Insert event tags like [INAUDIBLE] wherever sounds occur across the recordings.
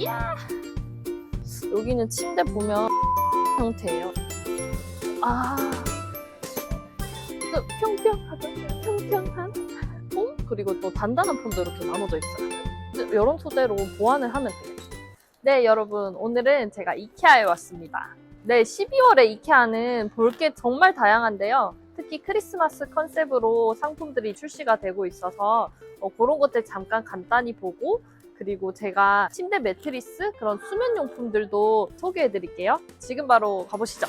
이야! 여기는 침대 보면 [LAUGHS] 형태예요. 아, 또 평평하고 평평한 폼 그리고 또 단단한 폼도 이렇게 나눠져 있어요. 이런 소재로 보완을 하면 되겠죠. 네, 여러분 오늘은 제가 이케아에 왔습니다. 네, 12월에 이케아는 볼 게 정말 다양한데요. 특히 크리스마스 컨셉으로 상품들이 출시가 되고 있어서 어, 그런 것들 잠깐 간단히 보고 그리고 제가 침대 매트리스 그런 수면 용품들도 소개해 드릴게요. 지금 바로 가보시죠.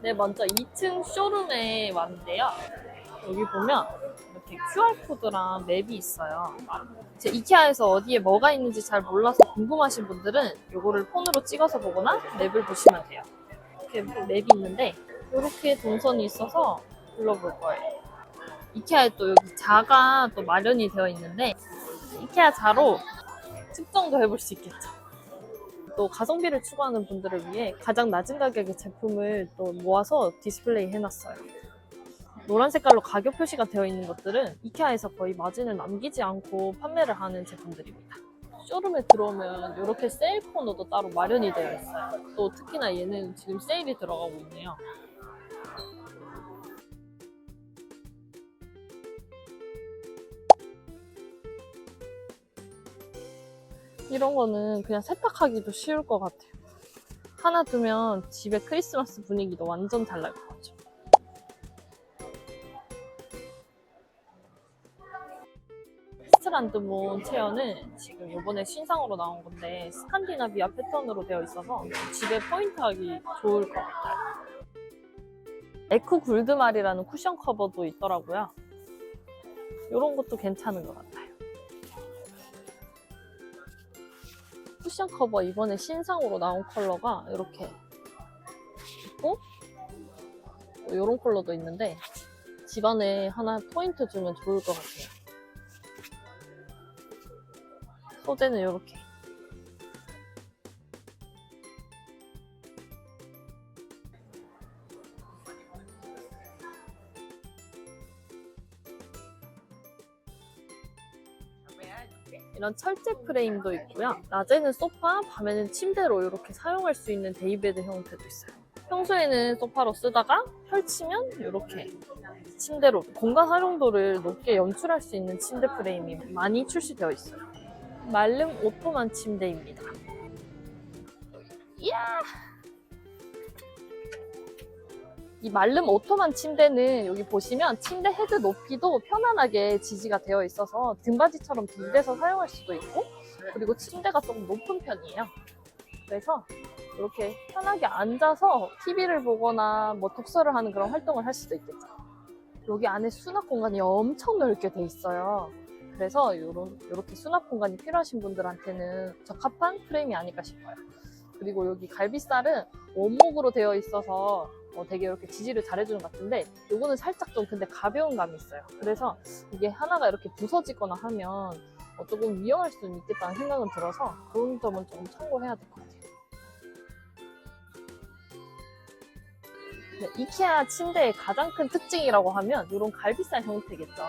네, 먼저 2층 쇼룸에 왔는데요. 여기 보면 이렇게 QR코드랑 맵이 있어요. 제 이케아에서 어디에 뭐가 있는지 잘 몰라서 궁금하신 분들은 이거를 폰으로 찍어서 보거나 맵을 보시면 돼요. 이렇게 맵이 있는데 이렇게 동선이 있어서 불러볼 거예요. 이케아에 또 여기 자가 또 마련이 되어 있는데 이케아 자로 측정도 해볼 수 있겠죠. 또 가성비를 추구하는 분들을 위해 가장 낮은 가격의 제품을 또 모아서 디스플레이 해놨어요. 노란 색깔로 가격 표시가 되어 있는 것들은 이케아에서 거의 마진을 남기지 않고 판매를 하는 제품들입니다. 쇼룸에 들어오면 이렇게 세일 코너도 따로 마련이 되어 있어요. 또 특히나 얘는 지금 세일이 들어가고 있네요. 이런 거는 그냥 세탁하기도 쉬울 것 같아요. 하나 두면 집에 크리스마스 분위기도 완전 잘날것 같죠. 스트란드몬 체어는 지금 이번에 신상으로 나온 건데 스칸디나비아 패턴으로 되어 있어서 집에 포인트하기 좋을 것 같아요. 에코 굴드말이라는 쿠션 커버도 있더라고요. 이런 것도 괜찮은 것 같아요. 쿠션 커버 이번에 신상으로 나온 컬러가 이렇게 있고 이런 컬러도 있는데 집안에 하나 포인트 주면 좋을 것 같아요. 소재는 이렇게 이런 철제 프레임도 있고요. 낮에는 소파, 밤에는 침대로 이렇게 사용할 수 있는 데이베드 형태도 있어요. 평소에는 소파로 쓰다가 펼치면 이렇게 침대로 공간 활용도를 높게 연출할 수 있는 침대 프레임이 많이 출시되어 있어요. 말름 오토만 침대입니다. 이야! 이 말름 오토만 침대는 여기 보시면 침대 헤드 높이도 편안하게 지지가 되어 있어서 등받이처럼 빌려서 사용할 수도 있고 그리고 침대가 조금 높은 편이에요. 그래서 이렇게 편하게 앉아서 TV를 보거나 뭐 독서를 하는 그런 활동을 할 수도 있겠죠. 여기 안에 수납 공간이 엄청 넓게 돼 있어요. 그래서 요런, 이렇게 수납 공간이 필요하신 분들한테는 적합한 프레임이 아닐까 싶어요. 그리고 여기 갈비살은 원목으로 되어 있어서 어, 되게 이렇게 지지를 잘해주는 것 같은데 요거는 살짝 좀 근데 가벼운 감이 있어요. 그래서 이게 하나가 이렇게 부서지거나 하면 어, 조금 위험할 수는 있겠다는 생각은 들어서 그런 점은 조금 참고해야 될 것 같아요. 네, 이케아 침대의 가장 큰 특징이라고 하면 이런 갈비살 형태겠죠.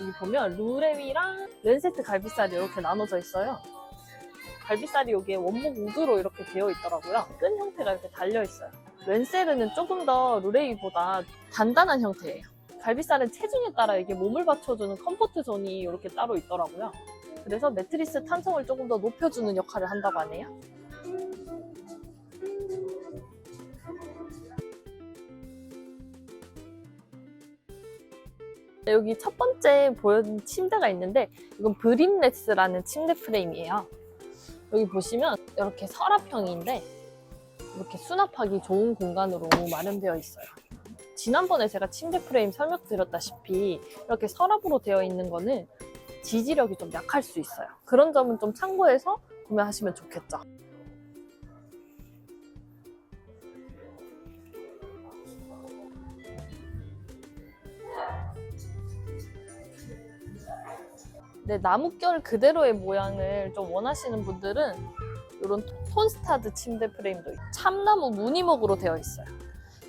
여기 보면 루레위랑 렌세트 갈비살이 이렇게 나눠져 있어요. 갈비살이 여기에 원목 우드로 이렇게 되어 있더라고요. 끈 형태가 이렇게 달려 있어요. 렌세르는 조금 더 루레위보다 단단한 형태예요. 갈비살은 체중에 따라 이게 몸을 받쳐주는 컴포트 존이 이렇게 따로 있더라고요. 그래서 매트리스 탄성을 조금 더 높여주는 역할을 한다고 하네요. 네, 여기 첫 번째 보여준 침대가 있는데 이건 브림네스라는 침대 프레임이에요. 여기 보시면 이렇게 서랍형인데 이렇게 수납하기 좋은 공간으로 마련되어 있어요. 지난번에 제가 침대 프레임 설명드렸다시피 이렇게 서랍으로 되어 있는 거는 지지력이 좀 약할 수 있어요. 그런 점은 좀 참고해서 구매하시면 좋겠죠. 네, 나뭇결 그대로의 모양을 좀 원하시는 분들은 이런 톤스타드 침대 프레임도 있- 참나무 무늬목으로 되어 있어요.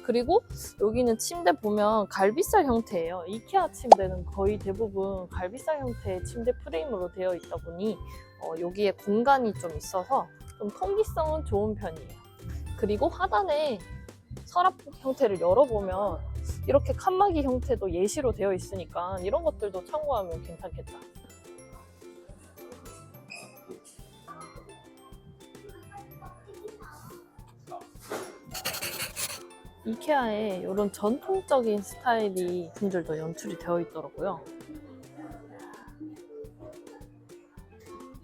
그리고 여기는 침대 보면 갈비살 형태예요. 이케아 침대는 거의 대부분 갈비살 형태의 침대 프레임으로 되어 있다 보니 어, 여기에 공간이 좀 있어서 좀 통기성은 좋은 편이에요. 그리고 하단에 서랍 형태를 열어보면 이렇게 칸막이 형태도 예시로 되어 있으니까 이런 것들도 참고하면 괜찮겠다. 이케아에 이런 전통적인 스타일이 분들도 연출이 되어 있더라고요.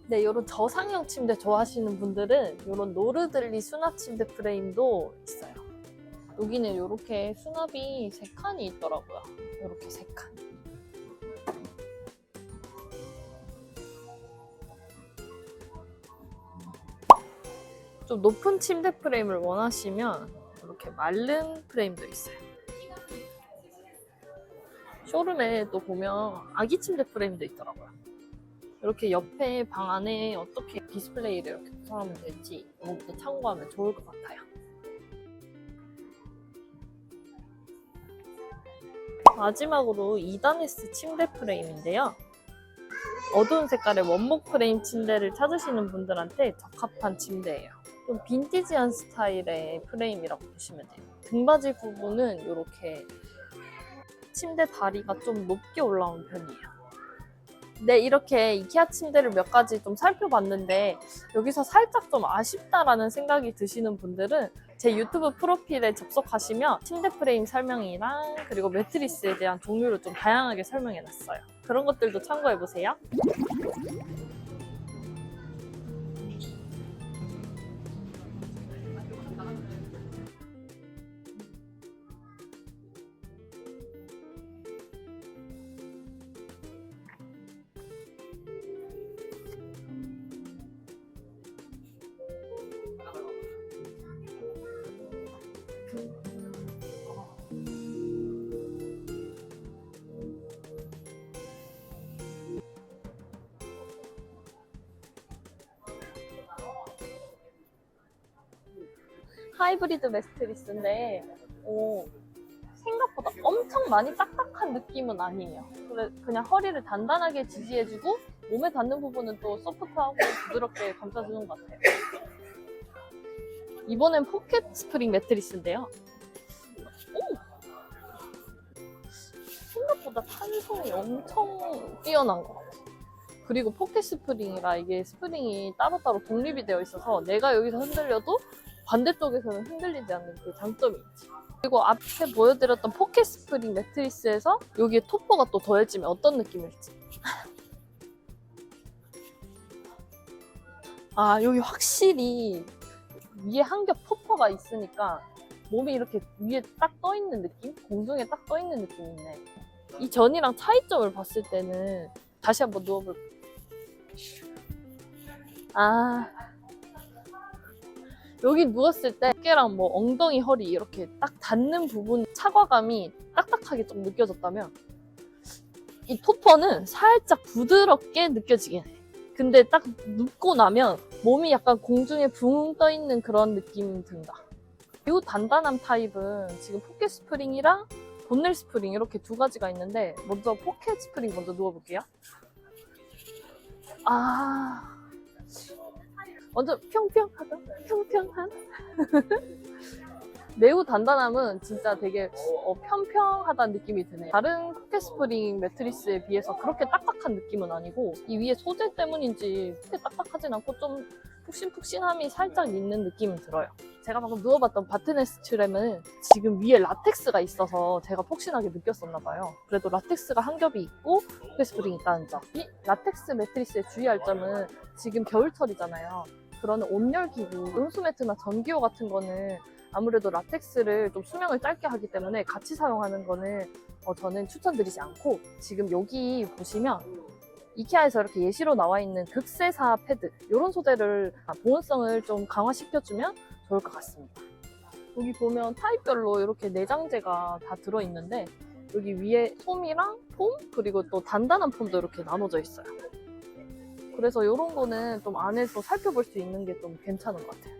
네, 이런 저상형 침대 좋아하시는 분들은 이런 노르들리 수납 침대 프레임도 있어요. 여기는 이렇게 수납이 세 칸이 있더라고요. 이렇게 세 칸. 좀 높은 침대 프레임을 원하시면 이렇게 마른 프레임도 있어요. 쇼룸에 또 보면 아기 침대 프레임도 있더라고요. 이렇게 옆에 방 안에 어떻게 디스플레이를 이렇게 구성하면 될지 이런 것도 참고하면 좋을 것 같아요. 마지막으로 2단에스 침대 프레임인데요. 어두운 색깔의 원목 프레임 침대를 찾으시는 분들한테 적합한 침대예요. 좀 빈티지한 스타일의 프레임이라고 보시면 돼요. 등받이 부분은 이렇게 침대 다리가 좀 높게 올라온 편이에요. 네, 이렇게 이케아 침대를 몇 가지 좀 살펴봤는데 여기서 살짝 좀 아쉽다라는 생각이 드시는 분들은 제 유튜브 프로필에 접속하시면 침대 프레임 설명이랑 그리고 매트리스에 대한 종류를 좀 다양하게 설명해 놨어요. 그런 것들도 참고해 보세요. 하이브리드 매트리스인데 어, 생각보다 엄청 많이 딱딱한 느낌은 아니에요. 그냥 허리를 단단하게 지지해주고 몸에 닿는 부분은 또 소프트하고 부드럽게 [LAUGHS] 감싸주는 것 같아요. 이번엔 포켓 스프링 매트리스인데요. 오! 생각보다 탄성이 엄청 뛰어난 것 같아요. 그리고 포켓 스프링이라 이게 스프링이 따로따로 독립이 되어 있어서 내가 여기서 흔들려도 반대쪽에서는 흔들리지 않는 그 장점이 있지. 그리고 앞에 보여드렸던 포켓 스프링 매트리스에서 여기에 토퍼가 또 더해지면 어떤 느낌일지. [LAUGHS] 아, 여기 확실히 위에 한 겹 토퍼가 있으니까 몸이 이렇게 위에 딱 떠 있는 느낌? 공중에 딱 떠 있는 느낌이 있네. 이 전이랑 차이점을 봤을 때는 다시 한번 누워볼 아, 여기 누웠을 때 어깨랑 뭐 엉덩이, 허리 이렇게 딱 닿는 부분 차과감이 딱딱하게 좀 느껴졌다면 이 토퍼는 살짝 부드럽게 느껴지긴 해. 근데 딱 눕고 나면 몸이 약간 공중에 붕 떠 있는 그런 느낌 든다. 이 단단한 타입은 지금 포켓 스프링이랑 본넬 스프링 이렇게 두 가지가 있는데 먼저 포켓 스프링 먼저 누워볼게요. 아 완전 평평하다 평평한 매우 단단함은 진짜 되게 어, 평평하다는 느낌이 드네요. 다른 포켓 스프링 매트리스에 비해서 그렇게 딱딱한 느낌은 아니고 이 위에 소재 때문인지 그렇게 딱딱하진 않고 좀 푹신푹신함이 살짝 있는 느낌은 들어요. 제가 방금 누워봤던 바트네스 트램은 지금 위에 라텍스가 있어서 제가 폭신하게 느꼈었나 봐요. 그래도 라텍스가 한 겹이 있고 포켓 스프링이 있다는 점. 이 라텍스 매트리스의 주의할 점은 지금 겨울철이잖아요 그런 온열 기구, 온수 매트나 전기요 같은 거는 아무래도 라텍스를 좀 수명을 짧게 하기 때문에 같이 사용하는 거는 어, 저는 추천드리지 않고 지금 여기 보시면 이케아에서 이렇게 예시로 나와 있는 극세사 패드 이런 소재를 아, 보온성을 좀 강화시켜주면 좋을 것 같습니다. 여기 보면 타입별로 이렇게 내장재가 다 들어있는데 여기 위에 솜이랑 폼 그리고 또 단단한 폼도 이렇게 나눠져 있어요. 그래서 이런 거는 좀 안에서 살펴볼 수 있는 게 좀 괜찮은 것 같아요.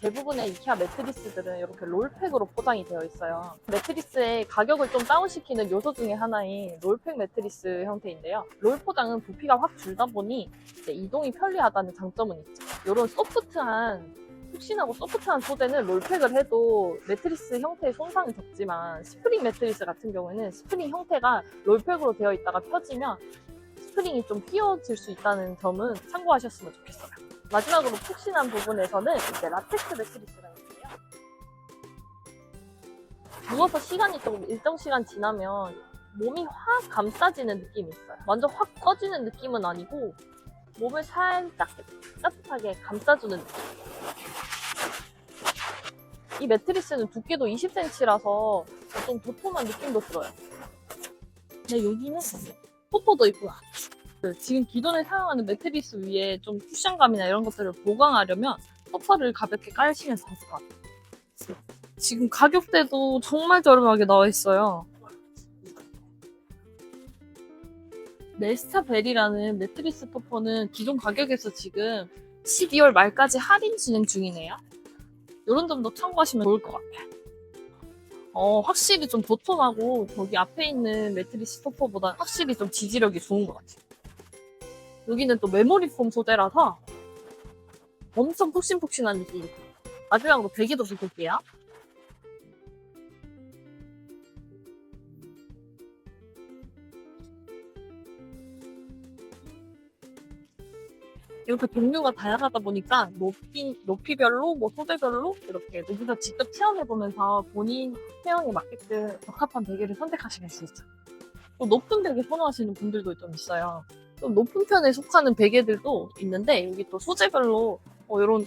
대부분의 이케아 매트리스들은 이렇게 롤팩으로 포장이 되어 있어요. 매트리스의 가격을 좀 다운시키는 요소 중에 하나인 롤팩 매트리스 형태인데요. 롤 포장은 부피가 확 줄다 보니 이동이 편리하다는 장점은 있죠. 이런 소프트한 푹신하고 소프트한 소재는 롤팩을 해도 매트리스 형태의 손상은 적지만 스프링 매트리스 같은 경우에는 스프링 형태가 롤팩으로 되어 있다가 펴지면 스프링이 좀 휘어질 수 있다는 점은 참고하셨으면 좋겠어요. 마지막으로 푹신한 부분에서는 이제 라텍스 매트리스가 있는데요. 누워서 시간이 좀 일정 시간 지나면 몸이 확 감싸지는 느낌이 있어요. 완전 확 꺼지는 느낌은 아니고 몸을 살짝 따뜻하게 감싸주는 느낌. 이 매트리스는 두께도 20cm라서 좀 도톰한 느낌도 들어요. 근데 여기는 포포도 있고요. 그 지금 기존에 사용하는 매트리스 위에 좀 쿠션감이나 이런 것들을 보강하려면 퍼퍼를 가볍게 깔시면 좋을 것 같아요. 지금 가격대도 정말 저렴하게 나와 있어요. 네스타벨이라는 매트리스 퍼퍼는 기존 가격에서 지금 12월 말까지 할인 진행 중이네요. 이런 점도 참고하시면 좋을 것 같아요. 어, 확실히 좀 도톰하고 저기 앞에 있는 매트리스 퍼퍼보다 확실히 좀 지지력이 좋은 것 같아요. 여기는 또 메모리 폼 소재라서 엄청 푹신푹신한 느낌. 마지막으로 베개도 좀 볼게요. 이렇게 종류가 다양하다 보니까 높이, 높이별로, 뭐 소재별로 이렇게 여기서 직접 체험해보면서 본인 체형에 맞게끔 적합한 베개를 선택하실 수 있어요. 또 높은 베개 선호하시는 분들도 좀 있어요. 좀 높은 편에 속하는 베개들도 있는데 여기 또 소재별로 어, 이런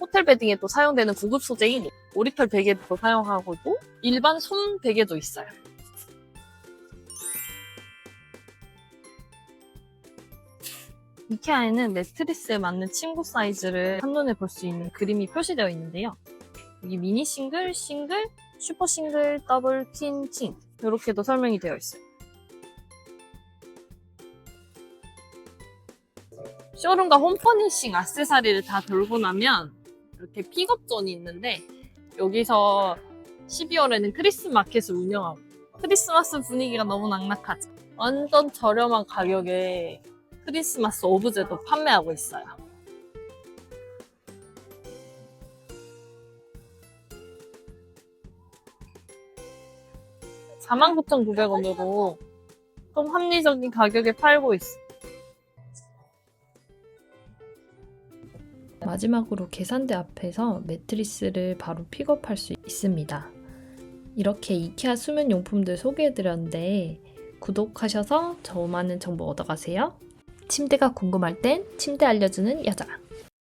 호텔 베딩에 또 사용되는 고급 소재인 오리털 베개도 사용하고 있고 일반 솜 베개도 있어요. 이케아에는 매트리스에 맞는 침구 사이즈를 한눈에 볼 수 있는 그림이 표시되어 있는데요. 여기 미니 싱글, 싱글, 슈퍼 싱글, 더블, 퀸, 킹 이렇게도 설명이 되어 있어요. 쇼룸과 홈퍼니싱 악세사리를 다 돌고 나면 이렇게 픽업존이 있는데 여기서 12월에는 크리스마스 마켓을 운영하고 크리스마스 분위기가 너무 낙낙하죠. 완전 저렴한 가격에 크리스마스 오브제도 판매하고 있어요. (49,900원으로) 좀 합리적인 가격에 팔고 있어. 마지막으로 계산대 앞에서 매트리스를 바로 픽업할 수 있습니다. 이렇게 이케아 수면 용품들 소개해드렸는데 구독하셔서 저 많은 정보 얻어가세요. 침대가 궁금할 땐 침대 알려주는 여자.